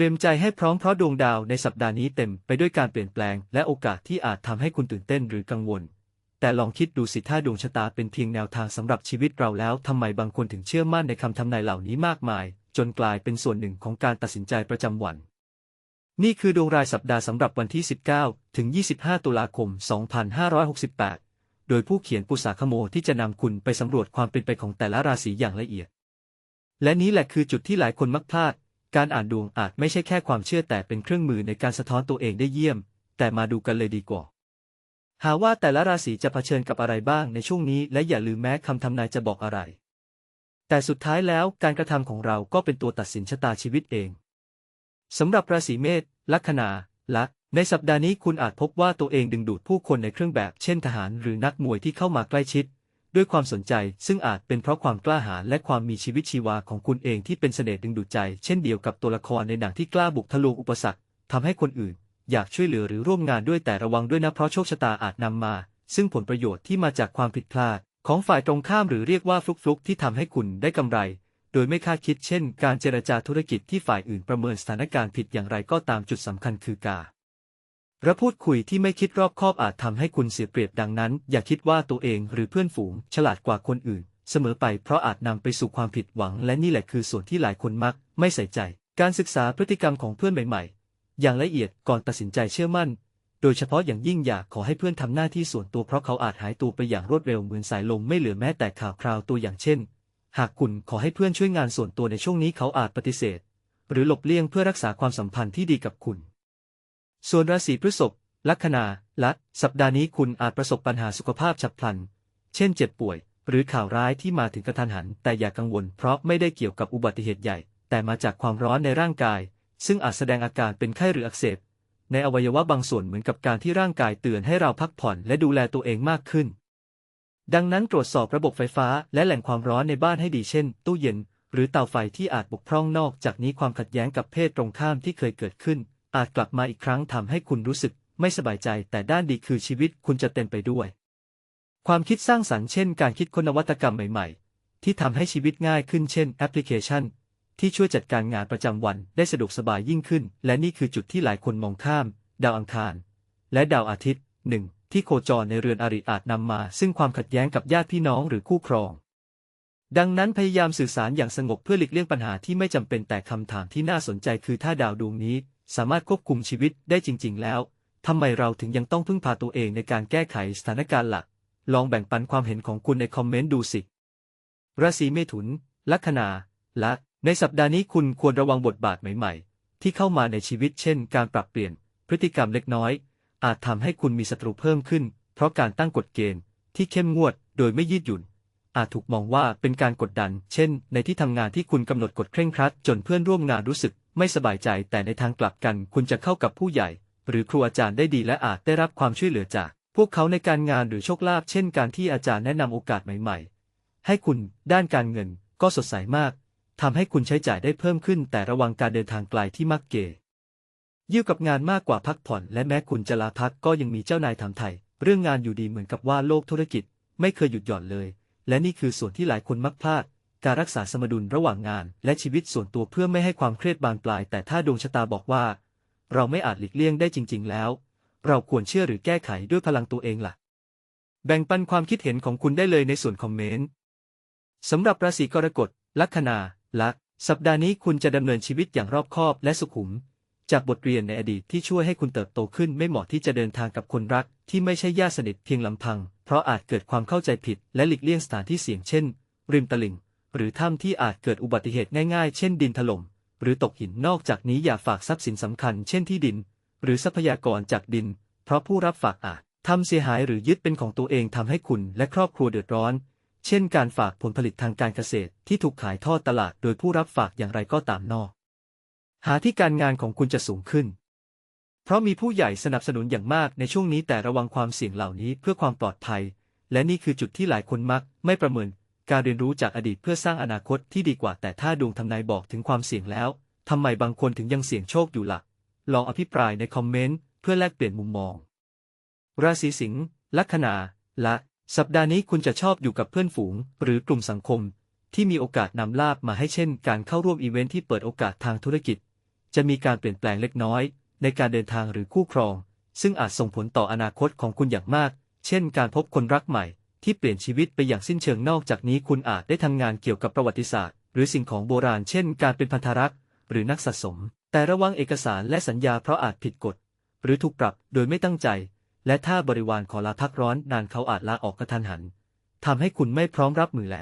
ตรียมใจให้พร้อมเพราะดวงดาวในสัปดาห์นี้เต็มไปด้วยการเปลี่ยนแปลงและโอกาสที่อาจทำให้คุณตื่นเต้นหรือกังวล แต่ลองคิดดูสิถ้าดวงชะตาเป็นเพียงแนวทางสำหรับชีวิตเราแล้วทำไมบางคนถึงเชื่อมั่นในคำทำนายเหล่านี้มากมาย จนกลายเป็นส่วนหนึ่งของการตัดสินใจประจำวัน นี่คือดวงรายสัปดาห์สำหรับวันที่ 19 ถึง 25 ตุลาคม 2568 โดยผู้เขียนปุษาคโมที่จะนำคุณไปสำรวจความเป็นไปของแต่ละราศีอย่างละเอียด และนี้แหละคือจุดที่หลายคนมักพลาด การอ่านดวงอาจไม่ใช่แค่ความเชื่อแต่เป็นเครื่องมือในการสะท้อนตัวเองได้เยี่ยม แต่มาดูกันเลยดีกว่า หาว่าแต่ละราศีจะเผชิญกับอะไรบ้างในช่วงนี้ และอย่าลืมแม้คำทำนายจะบอกอะไร แต่สุดท้ายแล้วการกระทำของเราก็เป็นตัวตัดสินชะตาชีวิตเองสำหรับราศีเมษลัคนาลักในสัปดาห์นี้คุณอาจพบว่าตัวเองดึงดูดผู้คนในเครื่องแบบเช่นทหารหรือนักมวยที่เข้ามาใกล้ชิด ด้วยความสนใจซึ่งอาจเป็นเพราะความกล้าหาญและความมีชีวิตชีวาของคุณเองที่เป็นเสน่ห์ดึงดูดใจ เช่นเดียวกับตัวละครในหนังที่กล้าบุกทะลวงอุปสรรคทำให้คนอื่น อยากช่วยเหลือหรือร่วมงานด้วยแต่ระวังด้วยนะเพราะโชคชะตาอาจนำมา ซึ่งผลประโยชน์ที่มาจากความผิดพลาด ของฝ่ายตรงข้ามหรือเรียกว่าฟลุกๆที่ทำให้คุณได้กำไร โดยไม่คาดคิดเช่น การเจรจาธุรกิจที่ฝ่ายอื่นประเมินสถานการณ์ผิดอย่างไรก็ตามจุดสำคัญคือการ ระพูดคุยที่ไม่คิดรอบคอบอาจทำให้คุณเสียเปรียบดังนั้น อย่าคิดว่าตัวเองหรือเพื่อนฝูง ฉลาดกว่าคนอื่น เสมอไปเพราะอาจนำไปสู่ความผิดหวัง และนี่แหละคือส่วนที่หลายคนมัก ไม่ใส่ใจ การศึกษาพฤติกรรมของเพื่อนใหม่ๆ อย่างละเอียดก่อนตัดสินใจเชื่อมั่น โดยเฉพาะอย่างยิ่งอยากขอให้เพื่อนทำหน้าที่ส่วนตัวเพราะเขาอาจหายตัวไปอย่างรวดเร็วเหมือนสายลมไม่เหลือแม้แต่ข่าวคราวตัวอย่างเช่น หากคุณขอให้เพื่อนช่วยงานส่วนตัวในช่วงนี้เขาอาจปฏิเสธ หรือหลบเลี่ยงเพื่อรักษาความสัมพันธ์ที่ดีกับคุณ ส่วนราศีพฤษภลัคนาและสัปดาห์นี้คุณอาจประสบปัญหาสุขภาพฉับพลัน เช่นเจ็บป่วย หรือข่าวร้ายที่มาถึงกระทันหัน แต่อย่ากังวลเพราะไม่ได้เกี่ยวกับอุบัติเหตุใหญ่ แต่มาจากความร้อนในร่างกาย ซึ่งอาจแสดงอาการเป็นไข้หรืออักเสบ ในอวัยวะบางส่วนเหมือนกับการที่ร่างกายเตือนให้เราพักผ่อนและดูแลตัวเองมากขึ้น ดังนั้นตรวจสอบระบบไฟฟ้าและแหล่งความร้อนในบ้านให้ดีเช่น ตู้เย็น หรือเตาไฟที่อาจบกพร่องนอกจากนี้ความขัดแย้งกับเพศตรงข้ามที่เคยเกิดขึ้น อาจกลับมาอีกครั้งทำให้คุณรู้สึกไม่สบายใจ แต่ด้านดีคือชีวิตคุณจะเต็มไปด้วย ความคิดสร้างสรรค์เช่นการคิดค้นนวัตกรรมใหม่ๆ ที่ทำให้ชีวิตง่ายขึ้นเช่นแอปพลิเคชัน ที่ช่วยจัดการงานประจำวันได้สะดวกสบายยิ่งขึ้น และนี่คือจุดที่หลายคนมองข้าม ดาวอังคาร และดาวอาทิตย์หนึ่งที่โคจรในเรือนอริอาจนำมา ซึ่งความขัดแย้งกับญาติพี่น้องหรือคู่ครอง ดังนั้นพยายามสื่อสารอย่างสงบเพื่อหลีกเลี่ยงปัญหาที่ไม่จำเป็นแต่คำถามที่น่าสนใจคือถ้าดาวดวงนี้ สามารถควบคุมชีวิตได้จริง ๆ แล้วทำไมเราถึงยังต้องพึ่งพาตัวเองในการแก้ไขสถานการณ์หลัก ลองแบ่งปันความเห็นของคุณในคอมเมนต์ดูสิ ราศีเมถุน ลัคนา และในสัปดาห์นี้คุณควรระวังบทบาทใหม่ ๆ ที่เข้ามาในชีวิตเช่น การปรับเปลี่ยน พฤติกรรมเล็กน้อย อาจทำให้คุณมีศัตรูเพิ่มขึ้น เพราะการตั้งกฎเกณฑ์ที่เข้มงวด โดยไม่ยืดหยุ่น อาจถูกมองว่าเป็นการกดดัน เช่น ในที่ทำงานที่คุณกำหนดกฎเคร่งครัด จนเพื่อนร่วมงานรู้สึก ไม่สบายใจแต่ในทางกลับกันคุณจะเข้ากับผู้ใหญ่ หรือครูอาจารย์ได้ดีและอาจได้รับความช่วยเหลือจาก พวกเขาในการงานหรือโชคลาภเช่นการที่อาจารย์แนะนำโอกาสใหม่ๆ ให้คุณด้านการเงินก็สดใสมากทำให้คุณใช้จ่ายได้เพิ่มขึ้น แต่ระวังการเดินทางไกลที่มักเกยยิ่งกับงานมากกว่าพักผ่อน และแม้คุณจะลาพักก็ยังมีเจ้านายทำไทย เรื่องงานอยู่ดีเหมือนกับว่าโลกธุรกิจ ไม่เคยหยุดหย่อนเลย และนี่คือส่วนที่หลายคนมักพลาด การรักษาสมดุลระหว่างงาน และชีวิตส่วนตัวเพื่อไม่ให้ความเครียดบานปลาย แต่ถ้าดวงชะตาบอกว่า เราไม่อาจหลีกเลี่ยงได้จริง ๆ แล้ว เราควรเชื่อหรือแก้ไขด้วยพลังตัวเองล่ะ แบ่งปันความคิดเห็นของคุณได้เลยในส่วนคอมเมนต์สำหรับราศีกรกฎลัคนาลักสัปดาห์นี้คุณจะดำเนินชีวิตอย่างรอบคอบและสุขุม จากบทเรียนในอดีตที่ช่วยให้คุณเติบโตขึ้นไม่เหมาะที่จะเดินทางกับคนรัก ที่ไม่ใช่ญาติสนิทเพียงลำพัง เพราะอาจเกิดความเข้าใจผิดและหลีกเลี่ยงสถานที่เสี่ยงเช่น ริมตลิ่ง หรือถ้ำที่อาจเกิดอุบัติเหตุง่ายๆ เช่นดินถล่ม หรือตกหินนอกจากนี้อย่าฝากทรัพย์สินสำคัญ เช่นที่ดิน หรือทรัพยากรจากดิน เพราะผู้รับฝากอาจทำเสียหายหรือยึดเป็นของตัวเองทำให้คุณและครอบครัวเดือดร้อน เช่นการฝากผลผลิตทางการเกษตรที่ถูกขายทอดตลาดโดยผู้รับฝากอย่างไรก็ตามนอก หาที่การงานของคุณจะสูงขึ้น เพราะมีผู้ใหญ่สนับสนุนอย่างมากในช่วงนี้แต่ระวังความเสี่ยงเหล่านี้เพื่อความปลอดภัย และนี่คือจุดที่หลายคนมักไม่ประเมิน การเรียนรู้จากอดีตเพื่อสร้างอนาคตที่ดีกว่าแต่ถ้าดวงทำนายบอกถึงความเสี่ยงแล้วทำไมบางคนถึงยังเสี่ยงโชคอยู่ละ่ะ ลองอภิปรายในคอมเมนต์ เพื่อแลกเปลี่ยนมุมมอง ราศีสิงห์ลัคนาและ สัปดาห์นี้คุณจะชอบอยู่กับเพื่อนฝูง หรือกลุ่มสังคม ที่มีโอกาสนำลาบมาให้เช่น การเข้าร่วมอีเวนท์ที่เปิดโอกาสทางธุรกิจ จะมีการเปลี่ยนแปลงเล็กน้อย ในการเดินทางหรือคู่ครอง ซึ่งอาจส่งผลต่ออนาคตของคุณอย่างมาก เช่น การพบคนรักใหม่ ที่เปลี่ยนชีวิตไปอย่างสิ้นเชิงนอกจากนี้คุณอาจได้ทำงานเกี่ยวกับประวัติศาสตร์ หรือสิ่งของโบราณเช่น การเป็นพันธรักษ์หรือนักสะสม แต่ระวังเอกสารและสัญญาเพราะอาจผิดกฎ หรือถูกปรับโดยไม่ตั้งใจ และถ้าบริวารขอลาพักร้อนนานเขาอาจลาออกกระทันหันทำให้คุณไม่พร้อมรับมือแล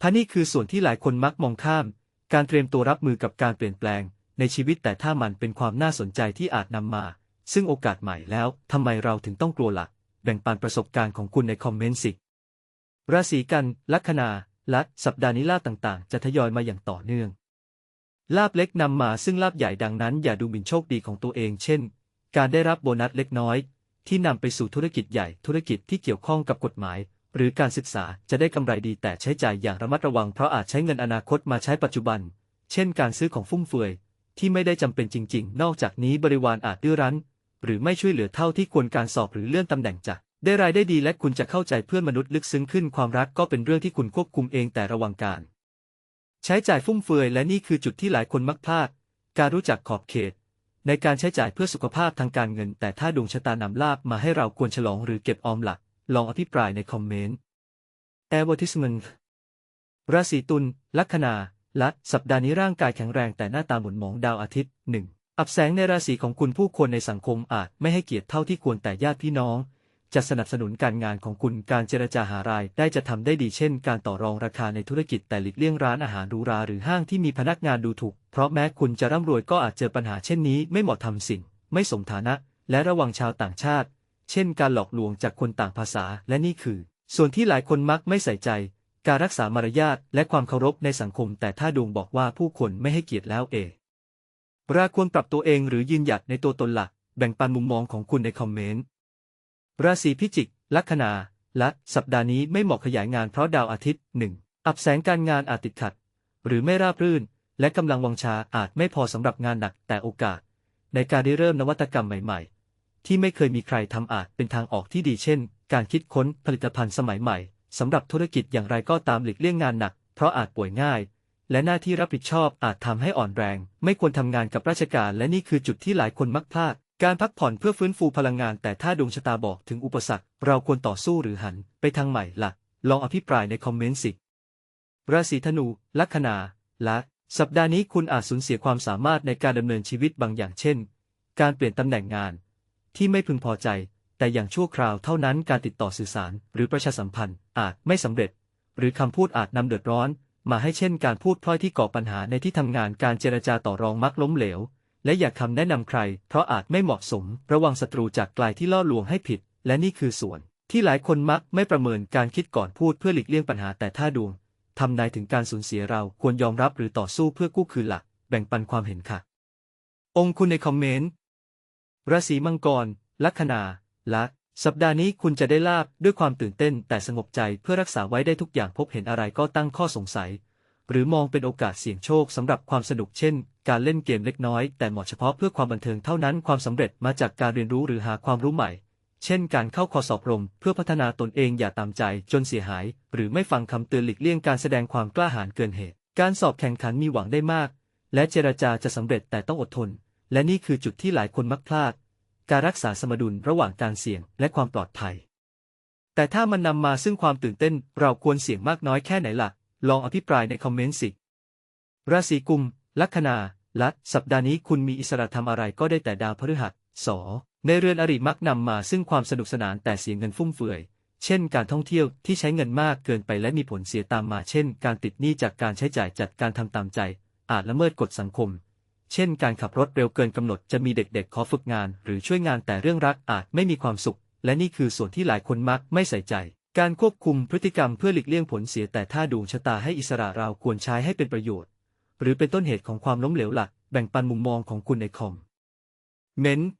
พะนี่คือส่วนที่หลายคนมักมองข้าม การเตรียมตัวรับมือกับการเปลี่ยนแปลง ในชีวิตแต่ถ้ามันเป็นความน่าสนใจที่อาจนำมา ซึ่งโอกาสใหม่แล้วทำไมเราถึงต้องกลัวละ่ะ แบ่งปันประสบการณ์ของคุณในคอมเมนต์สิ ราศีกัน ลัคนาและสัปดาห์นี้ลาบต่างๆ จะทยอยมาอย่างต่อเนื่อง ลาบเล็กนำมาซึ่งลาบใหญ่ดังนั้น อย่าดูหมิ่นโชคดีของตัวเอง เช่น การได้รับโบนัสเล็กน้อย ที่นำไปสู่ธุรกิจใหญ่ธุรกิจที่เกี่ยวข้องกับกฎหมาย หรือการศึกษาจะได้กำไรดีแต่ใช้จ่ายอย่างระมัดระวังเพราะอาจใช้เงินอนาคตมาใช้ปัจจุบัน เช่น การซื้อของฟุ่มเฟือยที่ไม่ได้จำเป็นจริง ๆ นอกจากนี้บริวารอาจดื้อรั้น หรือไม่ช่วยเหลือเท่าที่ควรการสอบหรือเลื่อนตำแหน่งจากได้รายได้ดีและคุณจะเข้าใจเพื่อนมนุษย์ลึกซึ้งขึ้นความรักก็เป็นเรื่องที่คุณควบคุมเองแต่ระวังการ ใช้จ่ายฟุ่มเฟือยและนี่คือจุดที่หลายคนมักพลาด การรู้จักขอบเขต ในการใช้จ่ายเพื่อสุขภาพทางการเงิน แต่ถ้าดวงชะตานำลาบมาให้เราควรฉลองหรือเก็บออมหลัก ลองอภิปรายในคอมเมนต์ Advertisement ราศีตุลลัคนาและสัปดาห์นี้ร่างกายแข็งแรงแต่หน้าตาหมุนหมองดาวอาทิตย์หนึ่ง อับแสงในราศีของคุณผู้คนในสังคมอาจไม่ให้เกียรติเท่าที่ควรแต่ญาติพี่น้อง จะสนับสนุนการงานของคุณการเจรจาหารายได้จะทำได้ดีเช่น การต่อรองราคาในธุรกิจแต่หลีกเลี่ยงร้านอาหารรูราหรือห้างที่มีพนักงานดูถูก เพราะแม้คุณจะร่ำรวยก็อาจเจอปัญหาเช่นนี้ไม่เหมาะทำสิ่ง ไม่สมฐานะ และระวังชาวต่างชาติ เช่น การหลอกลวงจากคนต่างภาษาและนี่คือ ส่วนที่หลายคนมักไม่ใส่ใจ การรักษามารยาทและความเคารพในสังคม แต่ถ้าดวงบอกว่าผู้คนไม่ให้เกียรติแล้วเอ ราควรปรับตัวเองหรือยืนหยัดในตัวตนหลัก แบ่งปันมุมมองของคุณในคอมเมนต์ ราศีพิจิก ลัคนา และสัปดาห์นี้ไม่เหมาะขยายงานเพราะดาวอาทิตย์หนึ่ง อับแสงการงานอาจติดขัด หรือไม่ราบรื่น และกำลังวังชาอาจไม่พอสำหรับงานหนักแต่โอกาส ในการได้เริ่มนวัตกรรมใหม่ ๆ ที่ไม่เคยมีใครทำอาจเป็นทางออกที่ดีเช่น การคิดค้นผลิตภัณฑ์สมัยใหม่สำหรับธุรกิจอย่างไรก็ตามหลีกเลี่ยงงานหนัก เพราะอาจป่วยง่าย และหน้าที่รับผิดชอบอาจทำให้อ่อนแรง ไม่ควรทำงานกับราชการ และนี่คือจุดที่หลายคนมักพลาด การพักผ่อนเพื่อฟื้นฟูพลังงาน แต่ถ้าดวงชะตาบอกถึงอุปสรรค เราควรต่อสู้หรือหัน ไปทางใหม่ละ่ะ ลองอภิปรายในคอมเมนต์สิ ราศีธนู ลัคนา และ สัปดาห์นี้คุณอาจสูญเสียความสามารถในการดำเนินชีวิตบางอย่างเช่น การเปลี่ยนตำแหน่งงาน ที่ไม่พึงพอใจ แต่อย่างชั่วคราวเท่านั้นการติดต่อสื่อสาร หรือประชาสัมพันธ์อาจไม่สำเร็จ หรือคำพูดอาจนำเดือดร้อน มาให้เช่นการพูดพล่อยที่ก่อปัญหาในที่ทำงานการเจรจาต่อรองมักล้มเหลว และอย่าคำแนะนำใคร เพราะอาจไม่เหมาะสม ระวังศัตรูจากไกลที่ล่อลวงให้ผิด และนี่คือส่วน ที่หลายคนมักไม่ประเมินการคิดก่อนพูดเพื่อหลีกเลี่ยงปัญหาแต่ถ้าดวงทำนายถึงการสูญเสียเราควรยอมรับหรือต่อสู้เพื่อกู้คืนหลัก แบ่งปันความเห็นค่ะ องค์คุณในคอมเมนต์ราศีมังกร ลัคนาและ สัปดาห์นี้คุณจะได้ลาบด้วยความตื่นเต้นแต่สงบใจเพื่อรักษาไว้ได้ทุกอย่างพบเห็นอะไรก็ตั้งข้อสงสัย หรือมองเป็นโอกาสเสี่ยงโชคสำหรับความสนุกเช่น การเล่นเกมเล็กน้อยแต่เหมาะเฉพาะเพื่อความบันเทิงเท่านั้นความสำเร็จมาจากการเรียนรู้หรือหาความรู้ใหม่ เช่น การเข้าคอร์สอบรม เพื่อพัฒนาตนเองอย่าตามใจจนเสียหาย หรือไม่ฟังคำเตือนหลีกเลี่ยงการแสดงความกล้าหาญเกินเหตุ การสอบแข่งขันมีหวังได้มาก และเจรจาจะสำเร็จแต่ต้องอดทน และนี่คือจุดที่หลายคนมักพลาด การรักษาสมดุลระหว่างการเสี่ยงและความปลอดภัย แต่ถ้ามันนำมาซึ่งความตื่นเต้นเราควรเสี่ยงมากน้อยแค่ไหนล่ะ ลองอภิปรายในคอมเมนต์สิ ราศีกุม ลัคนาและสัปดาห์นี้คุณมีอิสระทำอะไรก็ได้แต่ดาวพฤหัสสอในเรือนอริมักนำมาซึ่งความสนุกสนานแต่เสียเงินฟุ่มเฟือย เช่น การท่องเที่ยวที่ใช้เงินมากเกินไปและมีผลเสียตามมา เช่น การติดหนี้จากการใช้จ่ายจัดการทำตามใจ อาจละเมิดกฎสังคม เช่นการขับรถเร็วเกินกำหนดจะมีเด็กๆ ขอฝึกงาน หรือช่วยงานแต่เรื่องรักอาจไม่มีความสุข และนี่คือส่วนที่หลายคนมักไม่ใส่ใจ การควบคุมพฤติกรรมเพื่อหลีกเลี่ยงผลเสียแต่ถ้าดวงชะตาให้อิสระเราควรใช้ให้เป็นประโยชน์ หรือเป็นต้นเหตุของความล้มเหลวหลัก แบ่งปันมุมมองของคุณในคอมเมนต์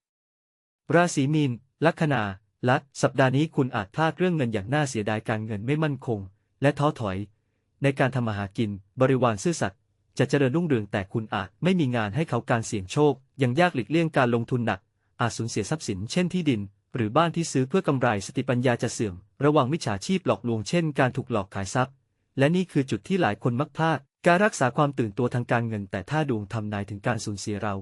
ราศีมีนลัคนาและสัปดาห์นี้คุณอาจพลาดเรื่องเงินอย่างน่าเสียดายการเงินไม่มั่นคง และท้อถอย ในการทำมาหากิน บริวารซื่อสัตย์ จะเจริญรุ่งเรืองแต่คุณอาจไม่มีงานให้เขาการเสี่ยงโชค ยังยากหลีกเลี่ยงการลงทุนหนัก อาจสูญเสียทรัพย์สินเช่นที่ดิน หรือบ้านที่ซื้อเพื่อกำไรสติปัญญาจะเสื่อม ระวังมิจฉาชีพหลอกลวงเช่นการถูกหลอกขายทรัพย์ และนี่คือจุดที่หลายคนมักพลาด การรักษาความตื่นตัวทางการเงินแต่ถ้าดวงทำนายถึงการสูญเสียเรา